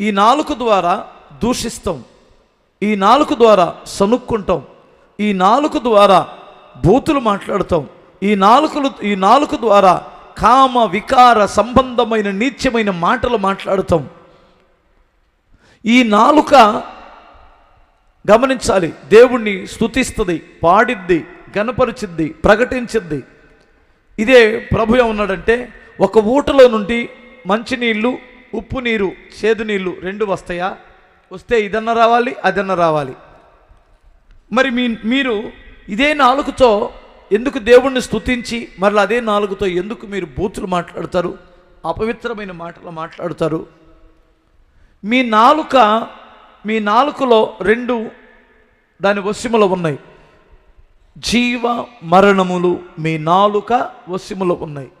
ఈ నాలుక ద్వారా దూషిస్తాం. ఈ నాలుక ద్వారా సనుక్కుంటాం ఈ నాలుక ద్వారా బూతులు మాట్లాడతాం. ఈ నాలుకలు ఈ నాలుక ద్వారా కామ వికార సంబంధమైన నీత్యమైన మాటలు మాట్లాడతాం. ఈ నాలుక గమనించాలి. దేవుణ్ణి స్తుతిస్తుంది పాడిద్ది గనపరిచిద్ది ప్రకటించిద్ది. ఇదే ప్రభు ఏమన్నాడంటే ఒక ఊటలో నుండి మంచినీళ్ళు ఉప్పు నీరు చేదు నీళ్ళు రెండు వస్తాయా? వస్తే ఇదన్న రావాలి అదన్న రావాలి. మరి మీ మీరు ఇదే నాలుగుతో ఎందుకు దేవుణ్ణి స్తుతించి మరలా అదే నాలుగుతో ఎందుకు మీరు బూతులు మాట్లాడతారు? అపవిత్రమైన మాటలు మాట్లాడతారు. మీ నాలుక మీ నాలుకలో రెండు దాని వశములో ఉన్నాయి. జీవ మరణములు మీ నాలుక వశములో ఉన్నాయి.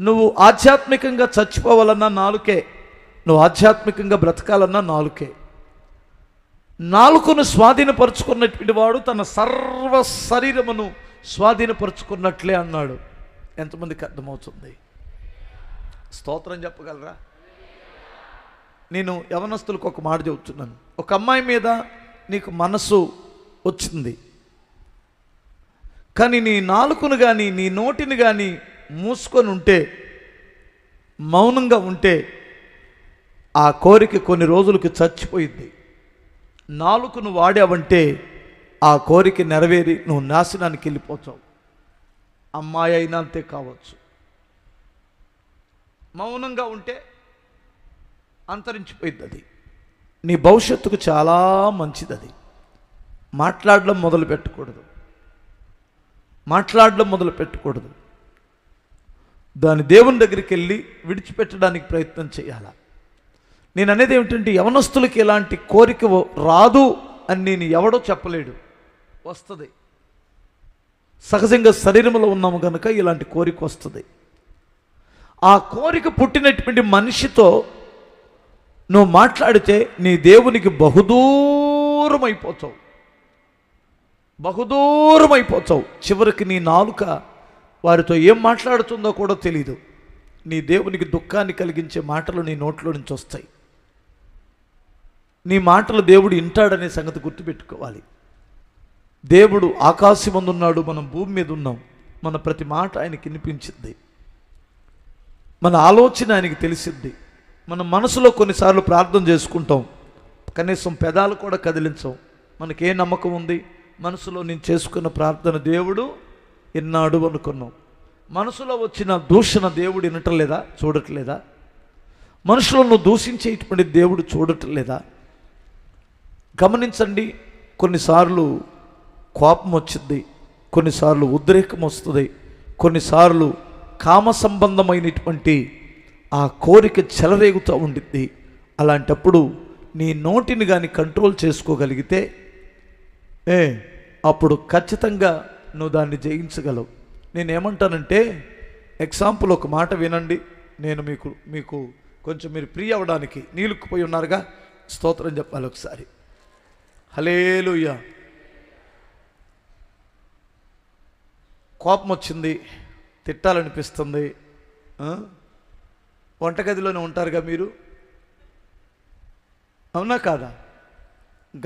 నువ్వు ఆధ్యాత్మికంగా చచ్చిపోవాలన్నా నాలుకే. నువ్వు ఆధ్యాత్మికంగా బ్రతకాలన్నా నాలుకే. నాలుకను స్వాధీనపరుచుకున్నటువంటి వాడు తన సర్వ శరీరమును స్వాధీనపరుచుకున్నట్లే అన్నాడు. ఎంతమందికి అర్థమవుతుంది? స్తోత్రం చెప్పగలరా? నేను యవనస్తులకు ఒక మాట చెబుతున్నాను. ఒక అమ్మాయి మీద నీకు మనసు వచ్చింది. కానీ నీ నాలుకను కానీ నీ నోటిని కానీ మూసుకొని ఉంటే మౌనంగా ఉంటే ఆ కోరిక కొన్ని రోజులకు చచ్చిపోయింది నాలుకను వాడావంటే ఆ కోరిక నెరవేరి నువ్వు నాశనానికి వెళ్ళిపోతావు. అమ్మాయి అయినా అంతే కావచ్చు. మౌనంగా ఉంటే అంతరించిపోయింది అది. నీ భవిష్యత్తుకు చాలా మంచిది అది మాట్లాడడం మొదలు పెట్టకూడదు మాట్లాడడం మొదలు పెట్టకూడదు దాని దేవుని దగ్గరికి వెళ్ళి విడిచిపెట్టడానికి ప్రయత్నం చేయాలా? నేను అనేది ఏమిటంటే యవనస్తులకి ఎలాంటి కోరిక రాదు అని నేను ఎవడో చెప్పలేడు. వస్తుంది. సహజంగా శరీరంలో ఉన్నాము కనుక ఇలాంటి కోరిక వస్తుంది. ఆ కోరిక పుట్టినటువంటి మనిషితో నువ్వు మాట్లాడితే నీ దేవునికి బహుదూరం అయిపోతావు బహుదూరం అయిపోతావు చివరికి నీ నాలుక వారితో ఏం మాట్లాడుతుందో కూడా తెలీదు. నీ దేవునికి దుఃఖాన్ని కలిగించే మాటలు నీ నోట్లో నుంచి వస్తాయి. నీ మాటలు దేవుడు వింటాడనే సంగతి గుర్తుపెట్టుకోవాలి. దేవుడు ఆకాశమందున్నాడు మనం భూమి మీద ఉన్నాం మన ప్రతి మాట ఆయనకి వినిపించింది. మన ఆలోచన ఆయనకి తెలిసిద్ది మన మనసులో కొన్నిసార్లు ప్రార్థన చేసుకుంటాం. కనీసం పెదాలు కూడా కదిలించాం మనకే నమ్మకం ఉంది? మనసులో నేను చేసుకున్న ప్రార్థన దేవుడు విన్నాడు అనుకున్నాం. మనసులో వచ్చిన దూషణ దేవుడు వినటలేదా? చూడట్లేదా? మనుషులను దూషించేటువంటి దేవుడు చూడట్లేదా? గమనించండి కొన్నిసార్లు కోపం వచ్చింది కొన్నిసార్లు ఉద్రేకం వస్తుంది కొన్నిసార్లు కామ సంబంధమైనటువంటి ఆ కోరిక చెలరేగుతూ ఉండిద్ది. అలాంటప్పుడు నీ నోటిని కానీ కంట్రోల్ చేసుకోగలిగితే ఏ అప్పుడు ఖచ్చితంగా నువ్వు దాన్ని జయించగలవు. నేనేమంటానంటే ఎగ్జాంపుల్ ఒక మాట వినండి. నేను మీకు మీకు కొంచెం మీరు ఫ్రీ అవ్వడానికి నీలుక్కుపోయి ఉన్నారుగా స్తోత్రం చెప్పాలి ఒకసారి. హలేలుయ్య కోపం వచ్చింది తిట్టాలనిపిస్తుంది వంటగదిలోనే ఉంటారుగా మీరు? అవునా కాదా?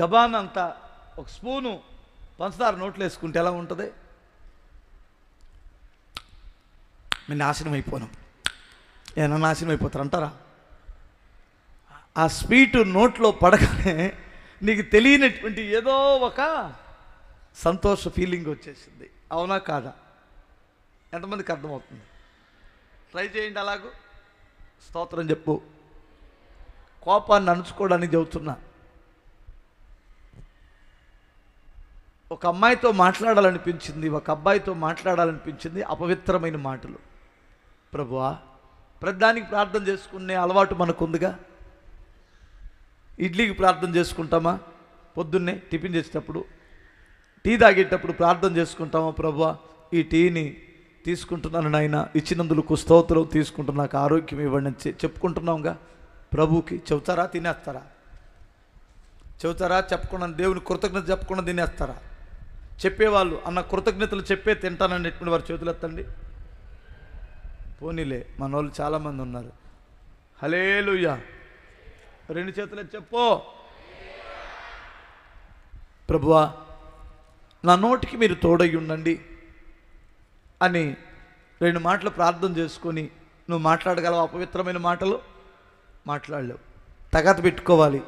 గబాన్ అంతా ఒక స్పూను పంచదార నోట్లో వేసుకుంటే ఎలా ఉంటుంది? మేము నాశనం అయిపోను. ఏమైనా నాశనం అయిపోతారు అంటారా? ఆ స్వీట్ నోట్లో పడగానే నీకు తెలియనటువంటి ఏదో ఒక సంతోష ఫీలింగ్ వచ్చేసింది. అవునా కాదా? ఎంతమందికి అర్థమవుతుంది? ట్రై చేయండి అలాగూ. స్తోత్రం చెప్పు. కోపాన్ని అణుచుకోవడానికి చెబుతున్నా. ఒక అమ్మాయితో మాట్లాడాలనిపించింది ఒక అబ్బాయితో మాట్లాడాలనిపించింది అపవిత్రమైన మాటలు. ప్రభువా ప్రతిదానికి ప్రార్థన చేసుకునే అలవాటు మనకుందిగా? ఇడ్లీకి ప్రార్థన చేసుకుంటామా? పొద్దున్నే టిఫిన్ చేసేటప్పుడు టీ తాగేటప్పుడు ప్రార్థన చేసుకుంటామా? ప్రభువా ఈ టీని తీసుకుంటున్నాను నాయన. ఇచ్చినందులకు స్తోత్రం తీసుకుంటున్నా నాకు ఆరోగ్యం ఇవ్వండి చెప్పుకుంటున్నాంగా? ప్రభుకి చెబుతారా? తినేస్తారా? చెబుతారా? చెప్పకుండా దేవుని కృతజ్ఞత చెప్పకుండా తినేస్తారా? చెప్పేవాళ్ళు అన్న కృతజ్ఞతలు చెప్పే తింటాననేటువంటి వారి చేతులు ఎత్తండి. పోనీలే మన వాళ్ళు చాలామంది ఉన్నారు. హలేలుయ్యా రెండు చేతులు చెప్పు. ప్రభువా నా నోటికి మీరు తోడై ఉండండి అని రెండు మాటలు ప్రార్థన చేసుకొని నువ్వు మాట్లాడగలవు అపవిత్రమైన మాటలు? మాట్లాడలేవు. తగత పెట్టుకోవాలి.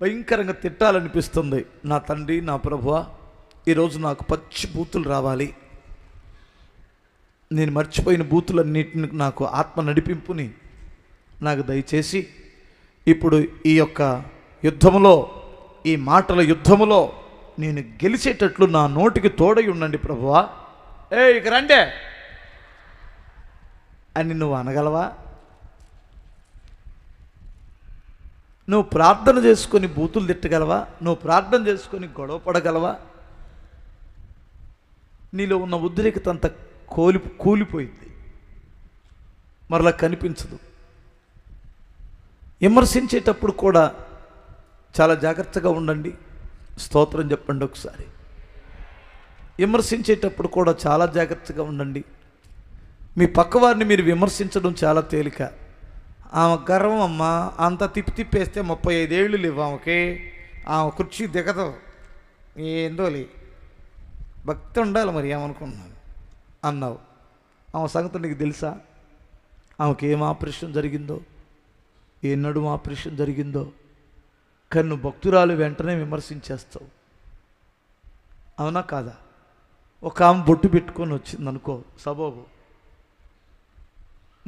భయంకరంగా తిట్టాలనిపిస్తుంది. నా తండ్రి నా ప్రభువ ఈరోజు నాకు పచ్చి బూతులు రావాలి. నేను మర్చిపోయిన బూతులన్నిటిని నాకు ఆత్మ నడిపింపుని నాకు దయచేసి ఇప్పుడు ఈ యొక్క యుద్ధములో ఈ మాటల యుద్ధములో నేను గెలిచేటట్లు నా నోటికి తోడై ఉండండి ప్రభువా. ఏ ఇక రండే. అని నువ్వు అనగలవా? నువ్వు ప్రార్థన చేసుకొని బూతులు తిట్టగలవా? నువ్వు ప్రార్థన చేసుకొని గొడవ పడగలవా? నీలో ఉన్న ఉద్రేకత అంత కోలి కూలిపోయింది. మరలా కనిపించదు. విమర్శించేటప్పుడు కూడా చాలా జాగ్రత్తగా ఉండండి. స్తోత్రం చెప్పండి ఒకసారి. విమర్శించేటప్పుడు కూడా చాలా జాగ్రత్తగా ఉండండి. మీ పక్కవారిని మీరు విమర్శించడం చాలా తేలిక. ఆమె గర్వం అమ్మ అంత తిప్పి తిప్పేస్తే ముప్పై ఐదేళ్ళు లేవు ఆమెకి. ఆమె కుర్చీ దిగదు. ఏందోలే. భక్తి ఉండాలి మరి ఏమనుకున్నాను అన్నావు. ఆమె సంగతి నీకు తెలుసా? ఆమెకి ఏం ఆపరేషన్ జరిగిందో? ఏ నడుము ఆపరేషన్ జరిగిందో? కన్ను భక్తురాలు వెంటనే విమర్శించేస్తావు. అవునా కాదా? ఒక ఆమె బొట్టు పెట్టుకొని వచ్చింది అనుకో సబోబు.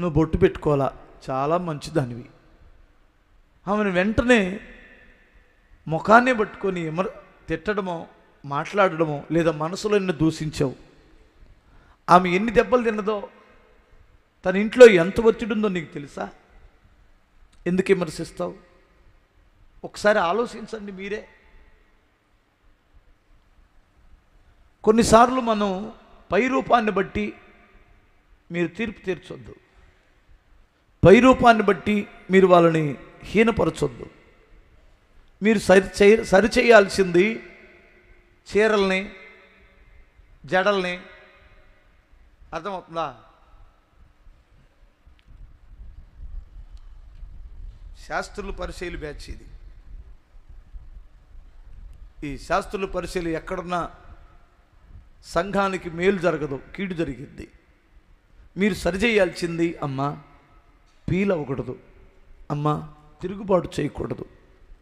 నువ్వు బొట్టు పెట్టుకోవాలా? చాలా మంచిదానివి. ఆమెను వెంటనే ముఖాన్ని పట్టుకొని ఎమర్ తిట్టడమో మాట్లాడడమో లేదా మనసులో నిన్ను దూషించావు. ఆమె ఎన్ని దెబ్బలు తిన్నదో తన ఇంట్లో ఎంత ఒత్తిడుందో నీకు తెలుసా? ఎందుకు విమర్శిస్తావు? ఒకసారి ఆలోచించండి మీరే. కొన్నిసార్లు మనం పై రూపాన్ని బట్టి మీరు తీర్పు తీర్చొద్దు. పై రూపాన్ని బట్టి మీరు వాళ్ళని హీనపరచొద్దు. మీరు సరి చేయ సరిచేయాల్సింది చీరల్ని జడల్ని. అర్థమవుతుందా? శాస్త్రులు పరిశీలి బ్యాచ్ ఇది. ఈ శాస్త్రులు పరిశీలి ఎక్కడున్నా సంఘానికి మేలు జరగదు కీడు జరిగింది మీరు సరిచేయాల్సింది అమ్మా ఫీల్ అవ్వకూడదు అమ్మ తిరుగుబాటు చేయకూడదు.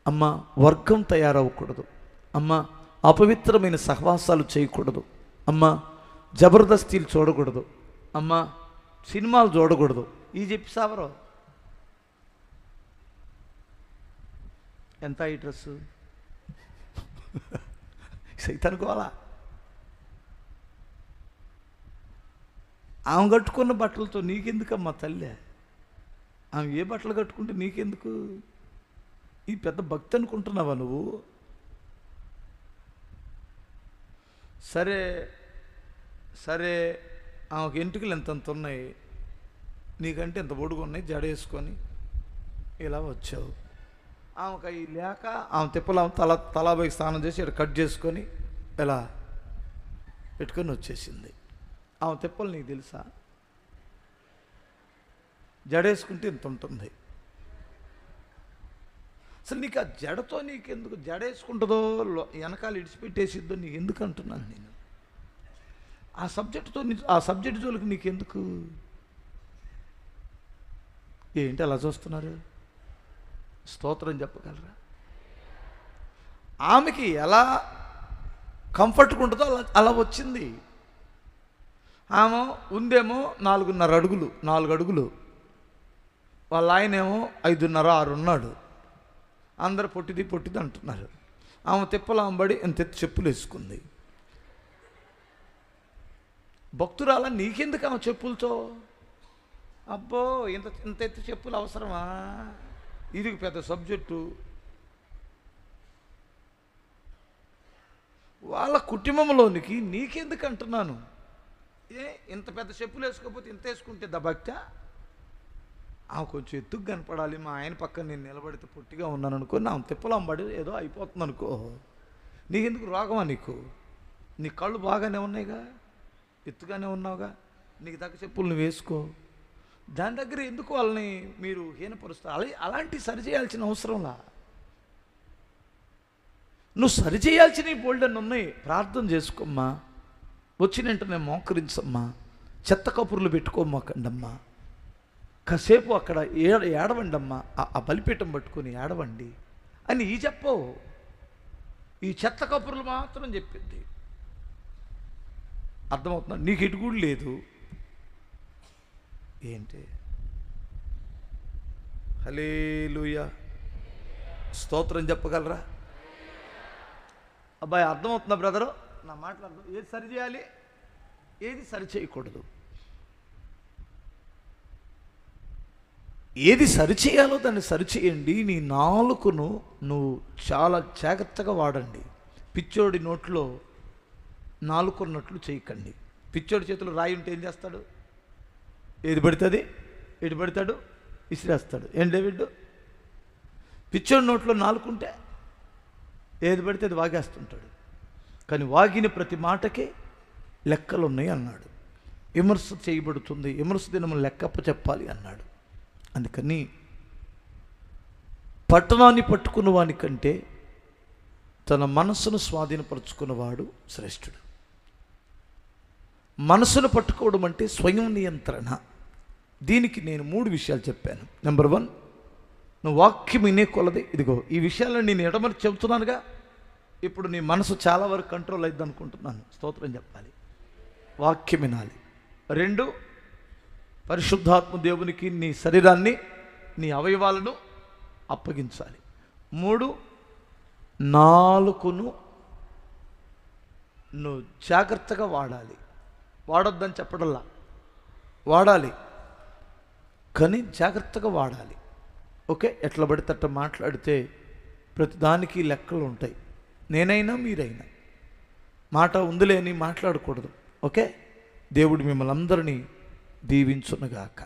అమ్మ వర్గం తయారవ్వకూడదు. అమ్మ అపవిత్రమైన సహవాసాలు చేయకూడదు. అమ్మ జబర్దస్తీలు చూడకూడదు. అమ్మ సినిమాలు చూడకూడదు. ఈ చెప్పి సావరో. ఎంత ఈ డ్రెస్సు? సైతనుకోవాలా? ఆమె కట్టుకున్న బట్టలతో నీకెందుకమ్మా తల్లే? ఆమె ఏ బట్టలు కట్టుకుంటే నీకెందుకు? ఈ పెద్ద భక్తి అనుకుంటున్నావా నువ్వు? సరే సరే ఆమెకు ఎంటుకలు ఎంతంత ఉన్నాయి? నీకంటే ఎంత పొడుగు ఉన్నాయి? జడ వేసుకొని ఇలా వచ్చావు. ఆమెకు అవి లేక ఆమె తిప్పలు ఆమె తల తలాబైకి స్నానం చేసి ఇక్కడ కట్ చేసుకొని ఇలా పెట్టుకొని వచ్చేసింది. ఆమె తిప్పలు నీకు తెలుసా? జడేసుకుంటే ఇంత ఉంటుంది. అసలు నీకు ఆ జడతో నీకు ఎందుకు జడేసుకుంటుందో వెనకాల ఇడిచిపెట్టేసిద్దో నీకు ఎందుకు అంటున్నాను నేను? ఆ సబ్జెక్టుతో నీ- ఆ సబ్జెక్ట్ జోలికి నీకెందుకు? ఏంటి అలా చూస్తున్నారు? స్తోత్రం చెప్పగలరా? ఆమెకి ఎలా కంఫర్ట్గా ఉంటుందో అలా అలా వచ్చింది. ఆమె ఉందేమో నాలుగున్నర అడుగులు నాలుగు అడుగులు వాళ్ళ ఆయనేమో ఐదున్నర ఆరు ఉన్నాడు అందరు పొట్టిది పొట్టిది అంటున్నారు. ఆమె తిప్పలాంబడి ఇంత చెప్పులు వేసుకుంది. భక్తురాల నీకెందుకు ఆమె చెప్పులతో? అబ్బో ఇంత ఇంత ఎత్తు చెప్పులు అవసరమా? ఇది పెద్ద సబ్జెక్టు. వాళ్ళ కుటుంబంలోనికి నీకెందుకు అంటున్నాను? ఏ ఇంత పెద్ద చెప్పులు వేసుకోకపోతే ఇంత వేసుకుంటే దభక్త ఆమె కొంచెం ఎత్తుకు కనపడాలి మా ఆయన పక్కన నేను నిలబడితే పొట్టిగా ఉన్నాను అనుకో నా తిప్పలంబడి ఏదో అయిపోతుంది అనుకో నీకెందుకు రోగమా నీకు? నీ కళ్ళు బాగానే ఉన్నాయిగా? ఎత్తుగానే ఉన్నావుగా? నీకు తగ్గ చెప్పులు నువ్వు వేసుకో. దాని దగ్గర ఎందుకు వాళ్ళని మీరు హీనపరుస్తారు? అలా అలాంటి సరిచేయాల్సిన అవసరంలా నువ్వు సరిచేయాల్సినవి బోల్డన్ ఉన్నాయి. ప్రార్థన చేసుకోమ్మా. వచ్చిన వెంటనే మోకరించమ్మా. చెత్త కపుర్లు పెట్టుకోమాకండమ్మా కాసేపు అక్కడ ఏడ ఏడవండమ్మా ఆ- ఆ బలిపీఠం పట్టుకొని ఏడవండి అని ఈ చెప్పవు. ఈ చెత్త కబుర్లు మాత్రం చెప్పింది. అర్థమవుతుందా? నీకు ఇటు కూడా లేదు. ఏంటి? హలేలుయ స్తోత్రం చెప్పగలరా? అబ్బాయి అర్థమవుతుందా బ్రదరు? నా మాట్లాడదు ఏది సరి చేయాలి? ఏది సరి చేయకూడదు? ఏది సరిచేయాలో దాన్ని సరిచేయండి నీ నాలుకను నువ్వు చాలా జాగ్రత్తగా వాడండి. పిచ్చోడి నోట్లో నాలుకున్నట్లు చేయకండి. పిచ్చోడి చేతిలో రాయి ఉంటే ఏం చేస్తాడు? ఏది పడుతుంది? ఎటు పడతాడు? విసిరేస్తాడు. ఏం డేవిడ్? పిచ్చోడి నోట్లో నాలుకుంటే ఏది పడితే అది వాగేస్తుంటాడు. కానీ వాగిన ప్రతి మాటకే లెక్కలు ఉన్నాయి అన్నాడు. విమర్శ చేయబడుతుంది. విమర్శ దినము లెక్కప్ప చెప్పాలి అన్నాడు. అందుకని పట్టణాన్ని పట్టుకున్న వాని కంటే తన మనస్సును స్వాధీనపరుచుకున్నవాడు శ్రేష్ఠుడు. మనసును పట్టుకోవడం అంటే స్వయం నియంత్రణ. దీనికి నేను మూడు విషయాలు చెప్పాను. నెంబర్ వన్ నువ్వు వాక్యం వినే కొలది. ఇదిగో ఈ విషయాలను నేను ఎడమని చెబుతున్నానుగా ఇప్పుడు నీ మనసు చాలా వరకు కంట్రోల్ అయింది అనుకుంటున్నాను. స్తోత్రం చెప్పాలి. వాక్యం వినాలి. రెండు పరిశుద్ధాత్మ దేవునికి నీ శరీరాన్ని నీ అవయవాలను అప్పగించాలి. మూడు నాలుగును నువ్వు జాగ్రత్తగా వాడాలి. వాడొద్దని చెప్పడల్లా. వాడాలి. కానీ జాగ్రత్తగా వాడాలి. ఓకే? ఎట్లా పడితే అట్లా మాట్లాడితే ప్రతిదానికి లెక్కలు ఉంటాయి. నేనైనా మీరైనా. మాట ఉందిలేని మాట్లాడకూడదు. ఓకే? దేవుడు మిమ్మల్ని అందరినీ దీవించునుగాక.